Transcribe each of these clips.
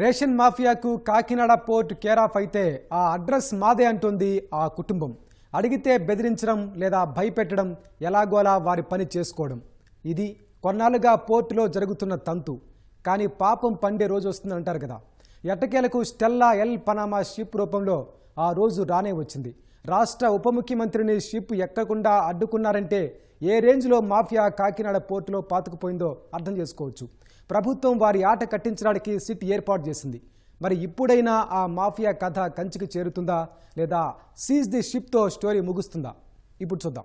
Ration మాఫియాకు Kakinada port care of అయితే ఆ అడ్రస్ మాదే అంటుంది ఆ కుటుంబం. అడిగితే బెదిరించడం లేదా భయపెట్టడం ఎలాగోలా వారి పని చేసుకోవడం. ఇది కొన్నాళ్ళుగా పోర్టులో జరుగుతున్న తంతు. కానీ పాపం పండే రోజు వస్తుంది అంటారు కదా. ఎట్టకేలకు స్టెల్లా ఎల్ పనామా షిప్ రూపంలో ఆ రోజు రానే వచ్చింది. రాష్ట్ర ఉప ముఖ్యమంత్రిని షిప్ ఎక్కకుండా అడ్డుకున్నారంటే ఏ రేంజ్లో మాఫియా కాకినాడ పోర్టులో పాతుకుపోయిందో అర్థం చేసుకోవచ్చు. ప్రభుత్వం వారి ఆట కట్టించడానికి సిట్ ఏర్పాటు చేసింది. మరి ఇప్పుడైనా ఆ మాఫియా కథ కంచికి చేరుతుందా లేదా సీజ్ ది షిప్తో స్టోరీ ముగుస్తుందా? ఇప్పుడు చూద్దాం.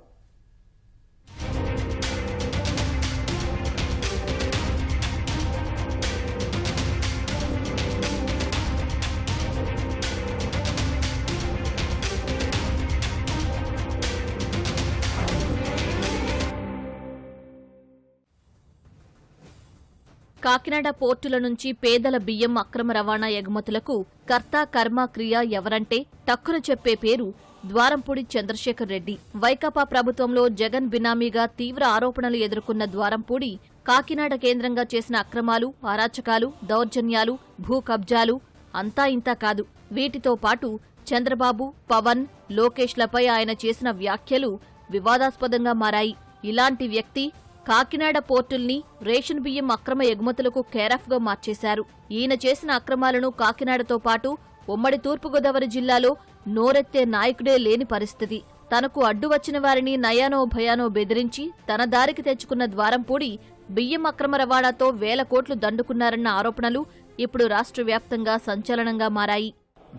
కాకినాడ పోర్టుల నుంచి పేదల బియ్యం అక్రమ రవాణా ఎగుమతులకు కర్త కర్మ క్రియ ఎవరంటే టక్కున చెప్పే పేరు ద్వారంపూడి చంద్రశేఖర్ రెడ్డి. వైకాపా ప్రభుత్వంలో జగన్ బినామీగా తీవ్ర ఆరోపణలు ఎదుర్కొన్న ద్వారంపూడి కాకినాడ కేంద్రంగా చేసిన అక్రమాలు అరాచకాలు దౌర్జన్యాలు భూ కబ్జాలు అంతా ఇంతా కాదు. వీటితో పాటు చంద్రబాబు పవన్ లోకేష్లపై ఆయన చేసిన వ్యాఖ్యలు వివాదాస్పదంగా మారాయి. ఇలాంటి వ్యక్తి కాకినాడ పోర్టుల్ని రేషన్ బియ్యం అక్రమ ఎగుమతులకు కేరాఫ్గా మార్చేశారు. ఈయన చేసిన అక్రమాలను కాకినాడతో పాటు ఉమ్మడి తూర్పుగోదావరి జిల్లాలో నోరెత్తే నాయకుడే లేని పరిస్థితి. తనకు అడ్డు వచ్చిన వారిని నయానో భయానో బెదిరించి తన దారికి తెచ్చుకున్న ద్వారంపూడి బియ్యం అక్రమ రవాణాతో వేల కోట్లు దండుకున్నారన్న ఆరోపణలు ఇప్పుడు రాష్ట్ర వ్యాప్తంగా సంచలనంగా మారాయి.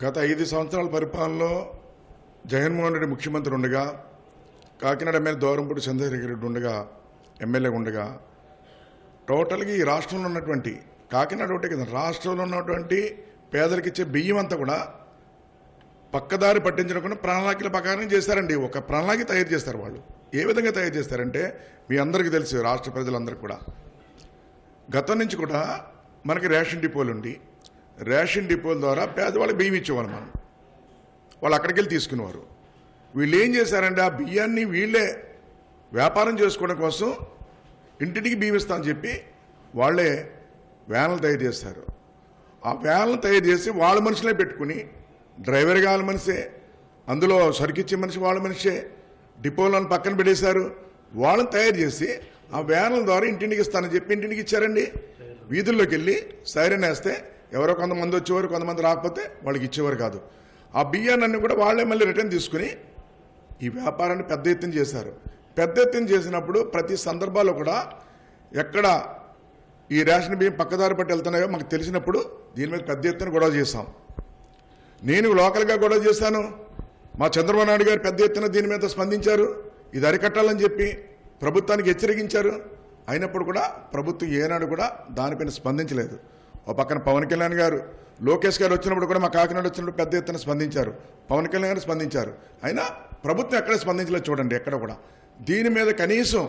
గత ఐదు సంవత్సరాల పరిపాలనలో జగన్మోహన్ రెడ్డి ముఖ్యమంత్రి ఉండగా కాకినాడ మీద దూరంపూడి చంద్రశేఖర్ రెడ్డి ఉండగా ఎమ్మెల్యే ఉండగా టోటల్గా ఈ రాష్ట్రంలో ఉన్నటువంటి కాకినాడ ఒకటే కదా రాష్ట్రంలో ఉన్నటువంటి పేదలకిచ్చే బియ్యం అంతా కూడా పక్కదారి పట్టించకుండా ప్రణాళికల ప్రకారం చేస్తారండి ఒక ప్రణాళిక తయారు చేస్తారు వాళ్ళు. ఏ విధంగా తయారు చేస్తారంటే మీ అందరికీ తెలుసు రాష్ట్ర ప్రజలందరికీ కూడా. గతం నుంచి కూడా మనకి రేషన్ డిపోలు ఉండి రేషన్ డిపోల ద్వారా పేదవాళ్ళకి బియ్యం ఇచ్చేవాళ్ళు మనం. వాళ్ళు అక్కడికి వెళ్ళి తీసుకునేవారు. వీళ్ళు ఏం చేశారంటే ఆ బియ్యాన్ని వీళ్ళే వ్యాపారం చేసుకోవడం కోసం ఇంటింటికి బియ్యం అని చెప్పి వాళ్ళే వ్యాన్లు తయారు చేస్తారు. ఆ వ్యాన్లు తయారు చేసి వాళ్ళ మనుషులే పెట్టుకుని డ్రైవర్ కావాలి మనిషే అందులో సరికిచ్చే మనిషి వాళ్ళ మనిషే డిపోలను పక్కన పెట్టేశారు. వాళ్ళని తయారు చేసి ఆ వ్యాన్ల ద్వారా ఇంటింటికి ఇస్తానని చెప్పి ఇంటింటికి ఇచ్చారండి. వీధుల్లోకి వెళ్ళి సైరన్ వేస్తే ఎవరో కొంతమంది వచ్చేవారు కొంతమంది రాకపోతే వాళ్ళకి ఇచ్చేవారు కాదు. ఆ బియ్యాన్ని కూడా వాళ్ళే మళ్ళీ రిటర్న్ తీసుకుని ఈ వ్యాపారాన్ని పెద్ద ఎత్తున చేశారు. పెద్ద ఎత్తున చేసినప్పుడు ప్రతి సందర్భాల్లో కూడా ఎక్కడ ఈ రేషన్ బియ్యం పక్కదారి పట్టి వెళ్తున్నాయో మాకు తెలిసినప్పుడు దీని మీద పెద్ద ఎత్తున గొడవ చేశాం. నేను లోకల్గా గొడవ చేశాను. మా చంద్రబాబు నాయుడు గారు పెద్ద ఎత్తున దీని మీద స్పందించారు. ఇది అరికట్టాలని చెప్పి ప్రభుత్వానికి హెచ్చరికించారు. అయినప్పుడు కూడా ప్రభుత్వం ఏనాడు కూడా దానిపైన స్పందించలేదు. ఓ పక్కన పవన్ కళ్యాణ్ గారు లోకేష్ గారు వచ్చినప్పుడు కూడా మా కాకినాడ వచ్చినప్పుడు పెద్ద ఎత్తున స్పందించారు. పవన్ కళ్యాణ్ గారు స్పందించారు. అయినా ప్రభుత్వం ఎక్కడ స్పందించలేదు చూడండి ఎక్కడ కూడా. దీని మీద కనీసం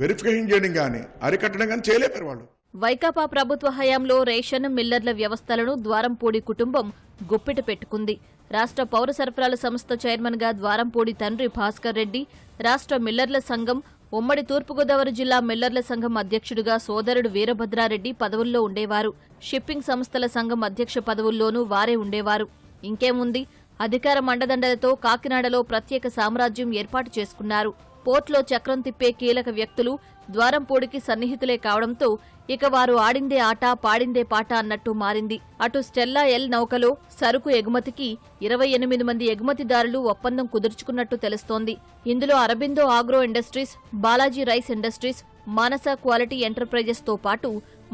వెరిఫికేషన్ చేయడం కానీ అరికట్టడం కానీ చేయలేపారు వాళ్ళు. వైకాపా ప్రభుత్వ హయాంలో రేషన్ మిల్లర్ల వ్యవస్థలను ద్వారంపూడి కుటుంబం గుప్పిట పెట్టుకుంది. రాష్ట్ర పౌర సరఫరాల సంస్థ చైర్మన్గా ద్వారంపూడి తండ్రి భాస్కర్ రెడ్డి రాష్ట్ర మిల్లర్ల సంఘం ఉమ్మడి తూర్పుగోదావరి జిల్లా మిల్లర్ల సంఘం అధ్యక్షుడిగా సోదరుడు వీరభద్రారెడ్డి పదవుల్లో ఉండేవారు. షిప్పింగ్ సంస్థల సంఘం అధ్యక్ష పదవుల్లోనూ వారే ఉండేవారు. ఇంకేముంది? అధికార మండదండలతో కాకినాడలో ప్రత్యేక సామ్రాజ్యం ఏర్పాటు చేసుకున్నారు. పోర్ట్లో చక్రం తిప్పే కీలక వ్యక్తులు ద్వారంపూడికి సన్నిహితులే కావడంతో ఇక వారు ఆడిందే ఆట పాడిందే పాట అన్నట్టు మారింది. అటు స్టెల్లా ఎల్ నౌకలో సరుకు ఎగుమతికి ఇరవై ఎనిమిది మంది ఎగుమతిదారులు ఒప్పందం కుదుర్చుకున్నట్టు తెలుస్తోంది. ఇందులో Aurobindo agro industries Balaji rice industries Manasa quality ఎంటర్ప్రైజెస్తో పాటు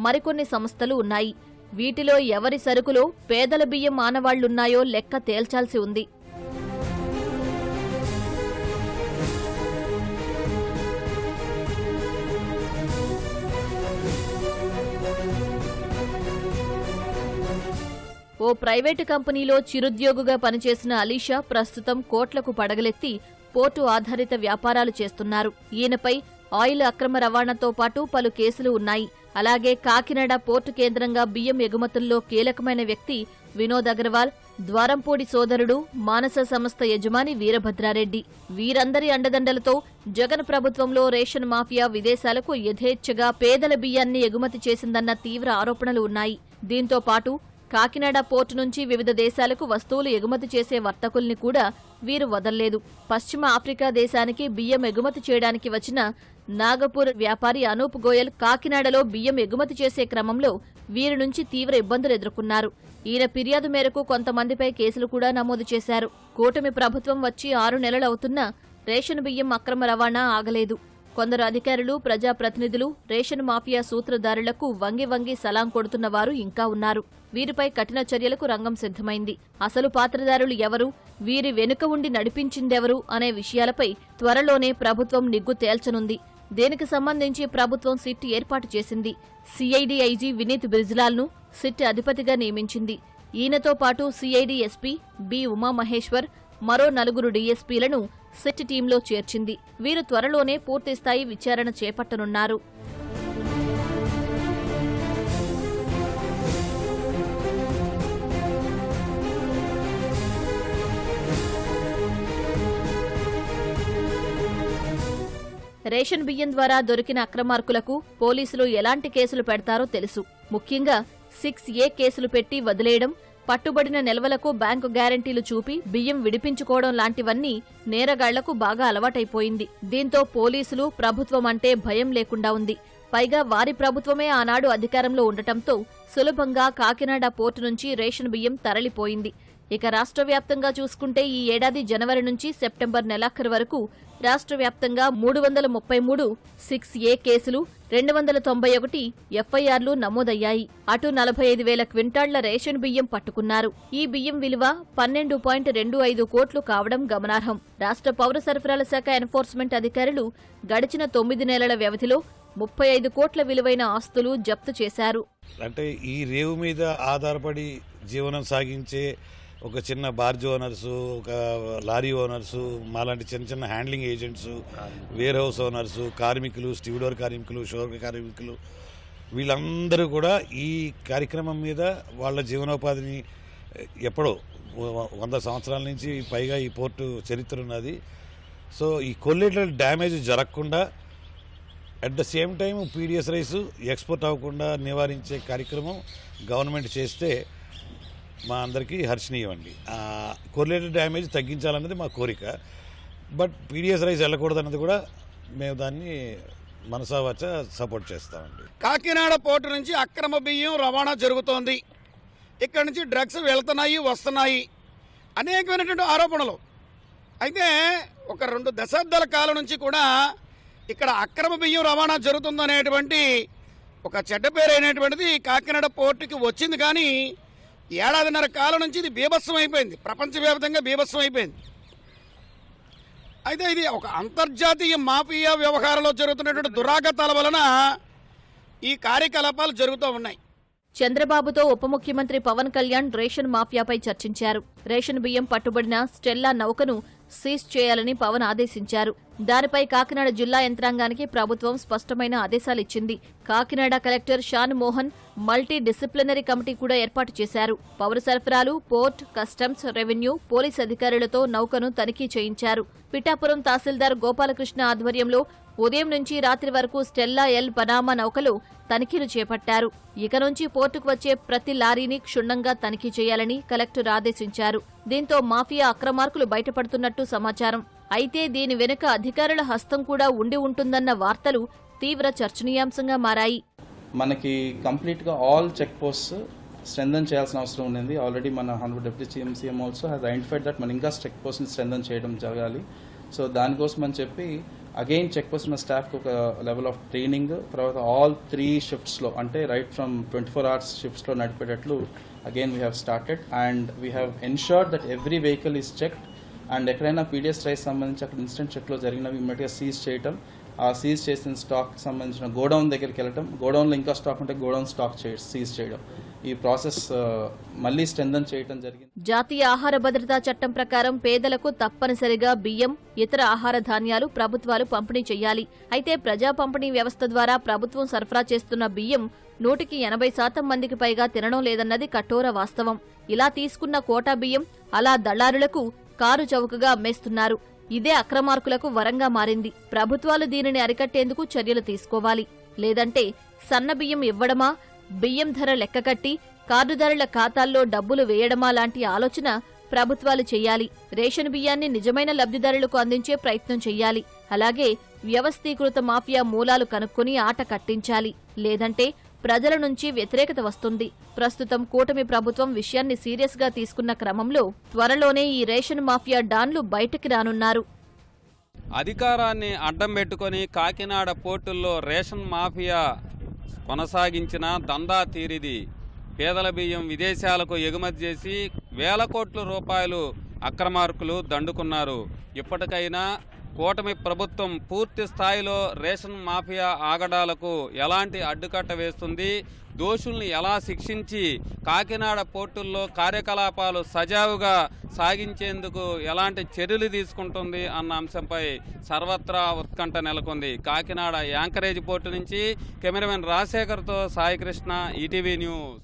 మరికొన్ని సంస్థలు ఉన్నాయి. వీటిలో ఎవరి సరుకులో పేదల బియ్యం మానవాళ్ళున్నాయో లెక్క తేల్చాల్సి ఉంది. ఓ ప్రైవేటు కంపెనీలో చిరుద్యోగుగా పనిచేసిన అలీషా ప్రస్తుతం కోట్లకు పడగలెత్తి పోర్టు ఆధారిత వ్యాపారాలు చేస్తున్నారు. ఈయనపై ఆయిల్ అక్రమ రవాణాతో పాటు పలు కేసులు ఉన్నాయి. అలాగే కాకినాడ పోర్టు కేంద్రంగా బియ్యం ఎగుమతుల్లో కీలకమైన వ్యక్తి వినోద్ అగర్వాల్ ద్వారంపూడి సోదరుడు మానస సంస్థ యజమాని వీరభద్రారెడ్డి. వీరందరి అండదండలతో జగన్ ప్రభుత్వంలో రేషన్ మాఫియా విదేశాలకు యథేచ్ఛగా పేదల బియ్యాన్ని ఎగుమతి చేసిందన్న తీవ్ర ఆరోపణలు ఉన్నాయి. దీంతో పాటు కాకినాడ పోర్టు నుంచి వివిధ దేశాలకు వస్తువులు ఎగుమతి చేసే వర్తకుల్ని కూడా వీరు వదల్లేదు. పశ్చిమ ఆఫ్రికా దేశానికి బియ్యం ఎగుమతి చేయడానికి వచ్చిన నాగపూర్ వ్యాపారి అనూప్ గోయల్ కాకినాడలో బియ్యం ఎగుమతి చేసే క్రమంలో వీరి నుంచి తీవ్ర ఇబ్బందులు ఎదుర్కొన్నారు. ఈయన ఫిర్యాదు మేరకు కొంతమందిపై కేసులు కూడా నమోదు చేశారు. కూటమి ప్రభుత్వం వచ్చి ఆరు నెలలవుతున్నా రేషన్ బియ్యం అక్రమ రవాణా ఆగలేదు. కొందరు అధికారులు ప్రజాప్రతినిధులు రేషన్ మాఫియా సూత్రధారులకు వంగి వంగి సలాం కొడుతున్న వారు ఇంకా ఉన్నారు. వీరిపై కఠిన చర్యలకు రంగం సిద్ధమైంది. అసలు పాత్రధారులు ఎవరు? వీరి వెనుక ఉండి నడిపించిందెవరు? అనే విషయాలపై త్వరలోనే ప్రభుత్వం నిగ్గు తేల్చనుంది. దీనికి సంబంధించి ప్రభుత్వం సిట్ ఏర్పాటు చేసింది? సిఐడి ఐజీ వినీత్ బిర్జ్లాల్ను సిట్ అధిపతిగా నియమించింది. ఈయనతో పాటు సిఐడి ఎస్పీ బి ఉమామహేశ్వర్ మరో నలుగురు డీఎస్పీలను సెట్ టీంలో చేర్చింది. వీరు త్వరలోనే పూర్తిస్థాయి విచారణ చేపట్టనున్నారు. రేషన్ బియ్యం ద్వారా దొరికిన అక్రమార్కులకు పోలీసులు ఎలాంటి కేసులు పెడతారో తెలుసు. ముఖ్యంగా సిక్స్ ఏ కేసులు పెట్టి వదిలేయడం పట్టుబడిన నిల్వలకు బ్యాంకు గ్యారంటీలు చూపి బియ్యం విడిపించుకోవడం లాంటివన్నీ నేరగాళ్ళకు బాగా అలవాటైపోయింది. దీంతో పోలీసులు ప్రభుత్వం అంటే భయం లేకుండా ఉంది. పైగా వారి ప్రభుత్వమే ఆనాడు అధికారంలో ఉండటంతో సులభంగా కాకినాడ పోర్టు నుంచి రేషన్ బియ్యం తరలిపోయింది. ఇక రాష్ట్ర వ్యాప్తంగా చూసుకుంటే ఈ ఏడాది జనవరి నుంచి సెప్టెంబర్ నెలాఖరు వరకు రాష్ట్ర వ్యాప్తంగా మూడు వందల ముప్పై మూడు సిక్స్ ఏ కేసులు రెండు వందల తొంభై ఒకటి ఎఫ్ఐఆర్లు నమోదయ్యాయి. అటు నలభై ఐదు వేల క్వింటాళ్ళ రేషన్ బియ్యం పట్టుకున్నారు. ఈ బియ్యం విలువ పన్నెండు పాయింట్ రెండు ఐదు కోట్లు కావడం గమనార్హం. రాష్ట్ర పౌర సరఫరాల శాఖ ఎన్ఫోర్స్మెంట్ అధికారులు గడిచిన తొమ్మిది నెలల వ్యవధిలో ముప్పై ఐదు కోట్ల విలువైన ఆస్తులు జప్తు చేశారు. అంటే ఈ రేవు మీద ఆధారపడి జీవనం సాగించే ఒక చిన్న బార్జ్ ఓనర్స్ ఒక లారీ ఓనర్స్ మాలాంటి చిన్న చిన్న handling agents warehouse owners కార్మికులు స్టీవ్డోర్ కార్మికులు షోర్ కార్మికులు వీళ్ళందరూ కూడా ఈ కార్యక్రమం మీద వాళ్ళ జీవనోపాధిని ఎప్పుడో వంద సంవత్సరాల నుంచి పైగా ఈ పోర్టు చరిత్ర ఉన్నది. సో ఈ కొల్లేటల్ డ్యామేజ్ జరగకుండా at the same time PDS rice export అవ్వకుండా నివారించే కార్యక్రమం గవర్నమెంట్ చేస్తే మా అందరికీ హర్షణీయం అండి కొరిలేటెడ్ డ్యామేజ్ తగ్గించాలన్నది మా కోరిక. బట్ పీడిఎస్ రైస్ వెళ్ళకూడదన్నది కూడా మేము దాన్ని మనసావచ్చ సపోర్ట్ చేస్తామండి. కాకినాడ పోర్టు నుంచి అక్రమ బియ్యం రవాణా జరుగుతోంది. ఇక్కడ నుంచి డ్రగ్స్ వెళ్తున్నాయి వస్తున్నాయి. అనేకమైనటువంటి ఆరోపణలు. అయితే ఒక రెండు దశాబ్దాల కాలం నుంచి కూడా ఇక్కడ అక్రమ బియ్యం రవాణా జరుగుతుందనేటువంటి ఒక చెడ్డ పేరు అయినటువంటిది కాకినాడ పోర్టుకి వచ్చింది కానీ ఏడాదిన్నర కాలం నుంచి ఇది బీభత్సం అయిపోయింది. ప్రపంచవ్యాప్తంగా బీభత్సం అయిపోయింది. అయితే ఇది ఒక అంతర్జాతీయ మాఫియా వ్యవహారంలో జరుగుతున్నటువంటి దురాగతాల వలన ఈ కార్యకలాపాలు జరుగుతూ ఉన్నాయి. చంద్రబాబుతో ఉప ముఖ్యమంత్రి పవన్ కళ్యాణ్ రేషన్ మాఫియాపై చర్చించారు. రేషన్ బియ్యం పట్టుబడిన స్టెల్లా నౌకను సీజ్ చేయాలని పవన్ ఆదేశించారు. దానిపై కాకినాడ జిల్లా యంత్రాంగానికి ప్రభుత్వం స్పష్టమైన ఆదేశాలిచ్చింది. Kakinada collector Shan Mohan multi disciplinary committee కూడా ఏర్పాటు చేశారు. పౌర సరఫరాలు పోర్ట్ కస్టమ్స్ రెవెన్యూ పోలీస్ అధికారులతో నౌకను తనిఖీ చేయించారు. పిఠాపురం తహసీల్దార్ గోపాలకృష్ణ ఆధ్వర్యంలో ఉదయం నుంచి రాత్రి వరకు స్టెల్లా ఎల్ పనామా నౌకలు తనిఖీలు చేపట్టారు. ఇక నుంచి పోర్టుకు వచ్చే ప్రతి లారీని క్షుణ్ణంగా తనిఖీ చేయాలని కలెక్టర్ ఆదేశించారు. దీంతో మాఫియా అక్రమార్కులు బయటపడుతున్నట్టు సమాచారం. అయితే దీని వెనుక అధికారుల హస్తం కూడా ఉండి ఉంటుందన్న వార్తలు తీవ్ర చర్చనీయాంశంగా మారాయి. మనకి కంప్లీట్గా ఆల్ చెక్ పోస్ట్ స్ట్రెంథన్ చేయాల్సిన అవసరం ఉంది ఆల్రెడీ మన hundred deputy CM CM also has identified that మన ఇంకా చెక్ పోస్ట్ని స్ట్రెంథన్ చేయడం జరగాలి. సో దానికోసం అని చెప్పి అగైన్ చెక్ పోస్ట్ ఉన్న స్టాఫ్కి ఒక లెవెల్ ఆఫ్ ట్రైనింగ్ తర్వాత ఆల్ త్రీ షిఫ్ట్స్లో అంటే right from twenty four hours షిఫ్ట్స్లో నడిపేటట్లు again we have started and we have ensured that every vehicle is checked and ఎక్కడైనా పీడిఎస్ రైస్ సంబంధించి అక్కడ ఇన్స్టెంట్ చెక్లో జరిగినవి ఇమ్మీడియట్గా సీజ్ చేయటం. ఆ సీజ్ చేసిన స్టాక్ సంబంధించిన గోడౌన్ దగ్గరికి వెళ్ళటం. గోడౌన్లో ఇంకా స్టాక్ ఉంటే గోడౌన్ స్టాక్ సీజ్ చేయడం. ఈ ప్రాసెస్ మళ్ళీ స్ట్రెంథన్ చేయడం జరిగింది. జాతీయ ఆహార భద్రతా చట్టం ప్రకారం పేదలకు తప్పనిసరిగా బియ్యం ఇతర ఆహార ధాన్యాలు ప్రభుత్వాలు పంపిణీ చేయాలి. అయితే ప్రజా పంపిణీ వ్యవస్థ ద్వారా ప్రభుత్వం సరఫరా చేస్తున్న బియ్యం నూటికి ఎనభై శాతం మందికి పైగా తినడం లేదన్నది కఠోర వాస్తవం. ఇలా తీసుకున్న కోటా బియ్యం అలా దళారులకు కారు చౌకగా అమ్మేస్తున్నారు. ఇదే అక్రమార్కులకు వరంగా మారింది. ప్రభుత్వాలు దీనిని అరికట్టేందుకు చర్యలు తీసుకోవాలి. లేదంటే సన్న బియ్యం ఇవ్వడమా? బియ్యం ధర లెక్కకట్టి కార్డుదారుల ఖాతాల్లో డబ్బులు వేయడమా లాంటి ఆలోచన ప్రభుత్వాలు చేయాలి. రేషన్ బియ్యాన్ని నిజమైన లబ్ధిదారులకు అందించే ప్రయత్నం చేయాలి. అలాగే వ్యవస్థీకృత మాఫియా మూలాలు కనుక్కొని ఆట కట్టించాలి. లేదంటే ప్రజల నుంచి వ్యతిరేకత వస్తుంది. ప్రస్తుతం కూటమి ప్రభుత్వం విషయాన్ని సీరియస్గా తీసుకున్న క్రమంలో త్వరలోనే ఈ రేషన్ మాఫియా డాన్లు బయటకి రానున్నారు. అధికారాన్ని అడ్డం పెట్టుకొని కాకినాడ పోర్టుల్లో రేషన్ మాఫియా కొనసాగించిన దందా తీరిది. పేదల బియ్యం విదేశాలకు ఎగుమతి చేసి వేల కోట్ల రూపాయలు అక్రమార్కులు దండుకున్నారు. ఇప్పటికైనా కూటమి ప్రభుత్వం పూర్తి స్థాయిలో రేషన్ మాఫియా ఆగడాలకు ఎలాంటి అడ్డుకట్ట వేస్తుంది? దోషుల్ని ఎలా శిక్షించి కాకినాడ పోర్టుల్లో కార్యకలాపాలు సజావుగా సాగించేందుకు ఎలాంటి చర్యలు తీసుకుంటుంది అన్న అంశంపై సర్వత్రా ఉత్కంఠ నెలకొంది. కాకినాడ యాంకరేజ్ పోర్టు నుంచి కెమెరామెన్ రాజశేఖర్తో సాయికృష్ణ ఈటీవీ న్యూస్.